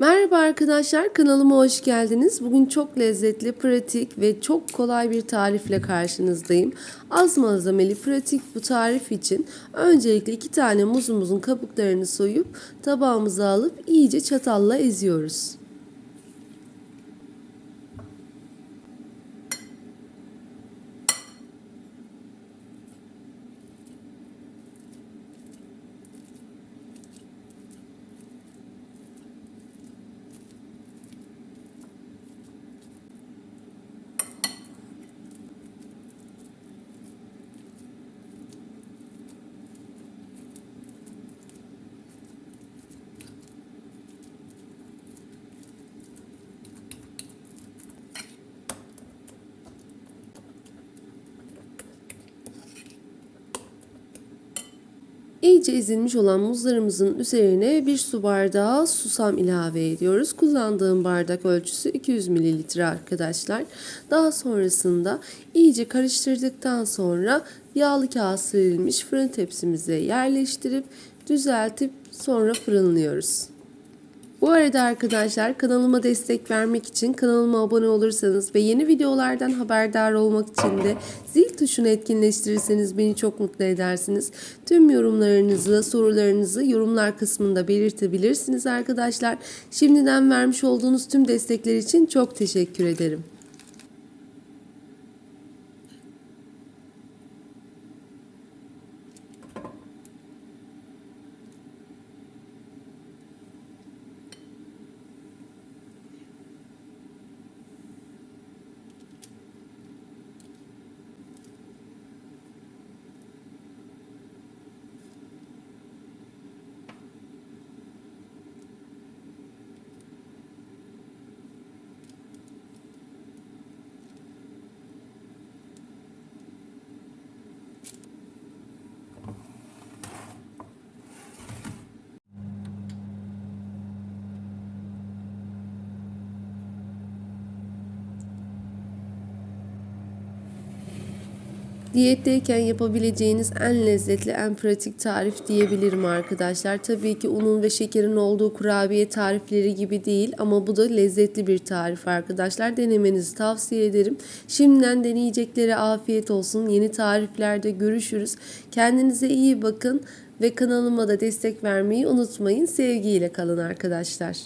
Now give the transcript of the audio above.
Merhaba arkadaşlar kanalıma hoş geldiniz. Bugün çok lezzetli, pratik ve çok kolay bir tarifle karşınızdayım. Az malzemeli, pratik bu tarif için öncelikle iki tane muzumuzun kabuklarını soyup tabağımıza alıp iyice çatalla eziyoruz. İyice ezilmiş olan muzlarımızın üzerine bir su bardağı susam ilave ediyoruz. Kullandığım bardak ölçüsü 200 mililitre arkadaşlar. Daha sonrasında iyice karıştırdıktan sonra yağlı kağıt serilmiş fırın tepsimize yerleştirip düzeltip sonra fırınlıyoruz. Bu arada arkadaşlar kanalıma destek vermek için kanalıma abone olursanız ve yeni videolardan haberdar olmak için de zil tuşunu etkinleştirirseniz beni çok mutlu edersiniz. Tüm yorumlarınızı, sorularınızı yorumlar kısmında belirtebilirsiniz arkadaşlar. Şimdiden vermiş olduğunuz tüm destekler için çok teşekkür ederim. Diyetteyken yapabileceğiniz en lezzetli, en pratik tarif diyebilirim arkadaşlar. Tabii ki unun ve şekerin olduğu kurabiye tarifleri gibi değil ama bu da lezzetli bir tarif arkadaşlar. Denemenizi tavsiye ederim. Şimdiden deneyeceklere afiyet olsun. Yeni tariflerde görüşürüz. Kendinize iyi bakın ve kanalıma da destek vermeyi unutmayın. Sevgiyle kalın arkadaşlar.